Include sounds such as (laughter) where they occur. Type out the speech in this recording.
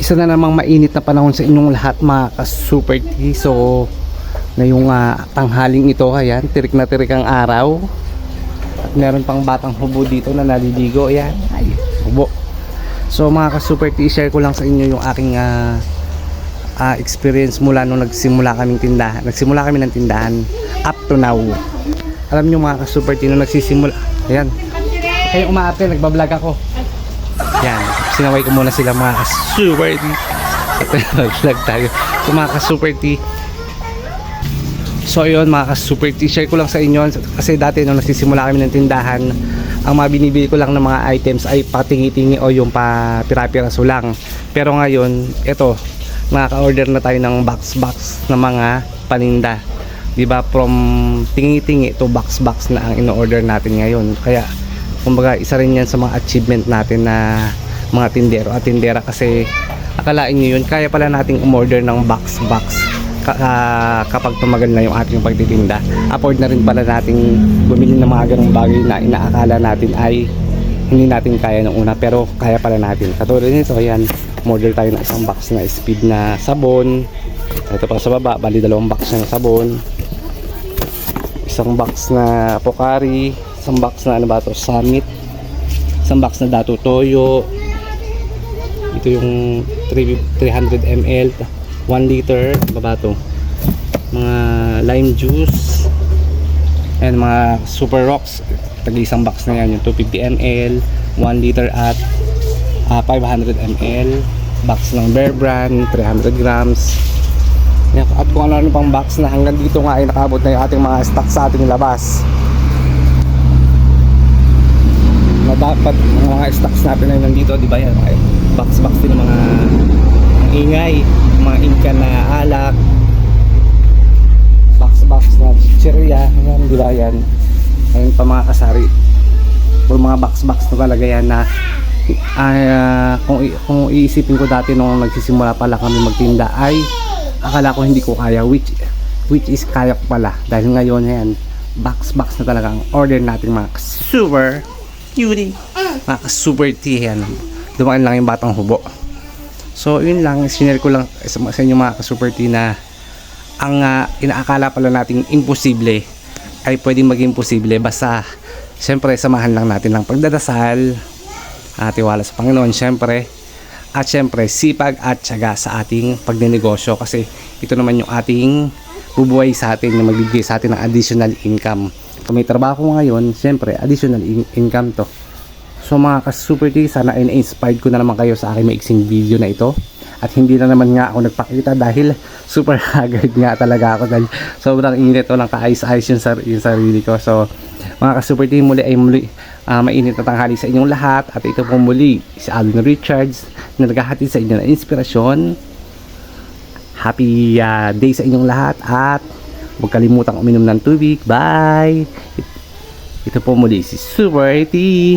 isa na namang mainit na panahon sa inyong lahat mga ka-super tea. So, ngayong ah, tanghaling ito, ayan, tirik na tirik ang araw. At meron pang batang hubo dito na naliligo. Ayan, ay, hubo. So, mga ka-super tea, share ko lang sa inyo yung aking ah, ah, experience mula nung nagsimula kaming tindahan. Nagsimula kami ng tindahan up to now. Alam nyo mga ka-super tea, nung nagsisimula, ayan, kayo umaarte, nagbablog ako. Yan, sinaway ko muna sila mga ka-super tea. At (laughs) nag-vlog tayo. So mga ka-super tea. So yun mga ka-super tea, share ko lang sa inyo kasi dati nung nagsisimula kami ng tindahan, ang mga binibili ko lang ng mga items ay patingi-tingi o yung pa pira-piraso lang. Pero ngayon, ito, nakaka-order na tayo ng box-box na mga paninda. 'Di ba From tingi-tingi to box-box na ang ino-order natin ngayon. Kaya kumbaga isa rin yan sa mga achievement natin na mga tindero. At tindera kasi akalain nyo yun kaya pala nating umorder ng box box. Ah, kapag tumagal na yung ating pagtitinda afford na rin pala nating bumili ng mga ganong bagay na inaakala natin ay hindi natin kaya nung una pero kaya pala natin. Katulad nito ayan umorder tayo ng isang box na speed na sabon. Ito pa sa baba bali dalawang box na sabon. Isang box na Pocari, isang box na ano ba to, Summit, isang box na Dato Toyo. Ito yung 3 300 ml, 1 liter, ano ba ba to? Mga lime juice. And mga Super Rocks, tag isang box na yan, yung 250 ml, 1 liter at ah, 500 ml. Box ng Bear Brand, 300 grams. At kung ano-ano pang box na hanggang dito nga ay nakabot na yung ating mga stock sa ating labas. Na dapat ang mga stocks natin ay nandito, di ba yan? Mga box-box din ng mga ingay, mga inka na alak, box-box na chichirya, yan, di ba yan? Ayun pa mga kasari. Or mga box-box na talaga yan na ay, ah, kung, kung iisipin ko dati nung nagsisimula pala kami magtinda ay akala ko hindi ko kaya which which is kaya ko pala dahil ngayon ayan box box na talaga ang order natin mga super cutie mga super tea yan dumaan lang yung batang hubo. So yun lang sinare ko lang sa, sa inyo mga super tea na ang ah, inaakala pala nating imposible ay pwedeng maging posible basta syempre samahan lang natin ng pagdadasal at tiwala sa Panginoon syempre. At syempre sipag at tiyaga sa ating pagnenegosyo kasi ito naman yung ating bubuhay sa atin na magbibigay sa atin ng additional income kung may trabaho ngayon syempre additional in- income to. So mga ka-super tea sana ay na-inspired ko na naman kayo sa aking maiksing video na ito. At hindi na naman nga ako nagpakita dahil (laughs) super haggard nga talaga ako dahil sobrang init walang kaayos-ayos yung, sar- yung sarili ko. So mga ka-super team muli ay muli ah, mainit na tanghali sa inyong lahat. At ito po muli si Alvin Richards na naghahatid sa inyo ng inspirasyon. Happy ah, day sa inyong lahat at huwag kalimutang uminom ng tubig. Bye! Ito po muli si Super Tea